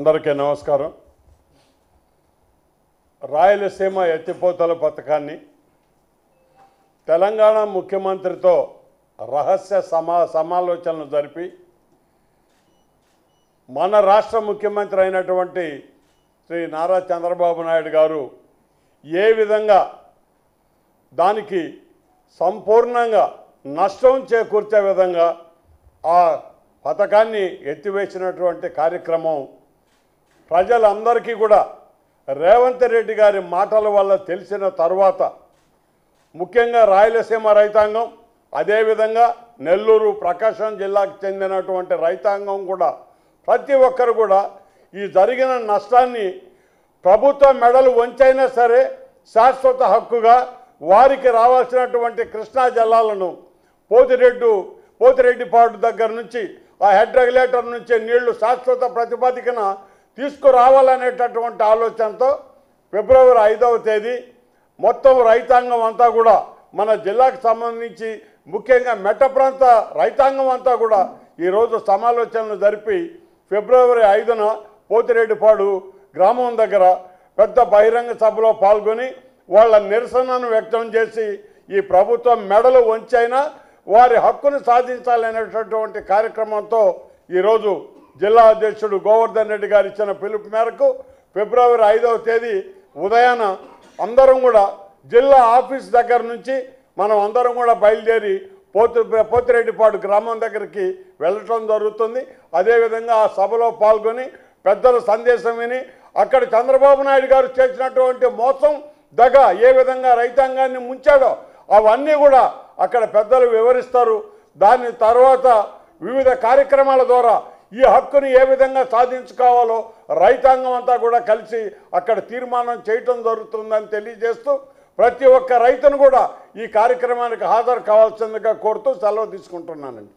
అందరికీ నమస్కారం. రాయలసీమ ఎత్తిపోతల పథకాన్ని తెలంగాణ ముఖ్యమంత్రితో రహస్య సమా సమాలోచనలు జరిపి మన రాష్ట్ర ముఖ్యమంత్రి అయినటువంటి శ్రీ నారా చంద్రబాబు నాయుడు గారు ఏ విధంగా దానికి సంపూర్ణంగా నష్టం చేకూర్చే విధంగా ఆ పథకాన్ని ఎత్తివేసినటువంటి కార్యక్రమం ప్రజలందరికీ కూడా రేవంత్ రెడ్డి గారి మాటల వల్ల తెలిసిన తర్వాత ముఖ్యంగా రాయలసీమ రైతాంగం అదేవిధంగా నెల్లూరు ప్రకాశం జిల్లాకు చెందినటువంటి రైతాంగం కూడా ప్రతి ఒక్కరు కూడా ఈ జరిగిన నష్టాన్ని ప్రభుత్వ మెడలు వంచైనా సరే శాశ్వత హక్కుగా వారికి రావాల్సినటువంటి కృష్ణా జలాలను పోతిరెడ్డు పోతిరెడ్డిపాడు దగ్గర నుంచి ఆ హెడ్ రెగ్యులేటర్ నుంచి నీళ్ళు శాశ్వత ప్రతిపాదికన తీసుకురావాలనేటటువంటి ఆలోచనతో ఫిబ్రవరి ఐదవ తేదీ మొత్తం రైతాంగం అంతా కూడా మన జిల్లాకు సంబంధించి ముఖ్యంగా మెట్ట ప్రాంత రైతాంగం అంతా కూడా ఈరోజు సమాలోచనలు జరిపి ఫిబ్రవరి ఐదున పోతిరెడ్డిపాడు గ్రామం దగ్గర పెద్ద బహిరంగ సభలో పాల్గొని వాళ్ళ నిరసనను వ్యక్తం చేసి ఈ ప్రభుత్వం మెడలు వంచైనా వారి హక్కును సాధించాలనేటటువంటి కార్యక్రమంతో ఈరోజు జిల్లా అధ్యక్షుడు గోవర్ధన్ రెడ్డి గారు ఇచ్చిన పిలుపు మేరకు ఫిబ్రవరి ఐదవ తేదీ ఉదయాన అందరం కూడా జిల్లా ఆఫీస్ దగ్గర నుంచి మనం అందరం కూడా బయలుదేరి పోతు పోతిరెడ్డిపాడు గ్రామం దగ్గరికి వెళ్ళటం జరుగుతుంది. అదేవిధంగా ఆ సభలో పాల్గొని పెద్దల సందేశం విని అక్కడ చంద్రబాబు నాయుడు గారు చేసినటువంటి మోసం దగ ఏ విధంగా రైతాంగాన్ని ముంచాడో అవన్నీ కూడా అక్కడ పెద్దలు వివరిస్తారు. దాని తర్వాత వివిధ కార్యక్రమాల ద్వారా ఈ హక్కుని ఏ విధంగా సాధించుకోవాలో రైతాంగం అంతా కూడా కలిసి అక్కడ తీర్మానం చేయటం జరుగుతుందని తెలియజేస్తూ ప్రతి ఒక్క రైతును కూడా ఈ కార్యక్రమానికి హాజరు కావాల్సిందిగా కోరుతూ సెలవు తీసుకుంటున్నానండి.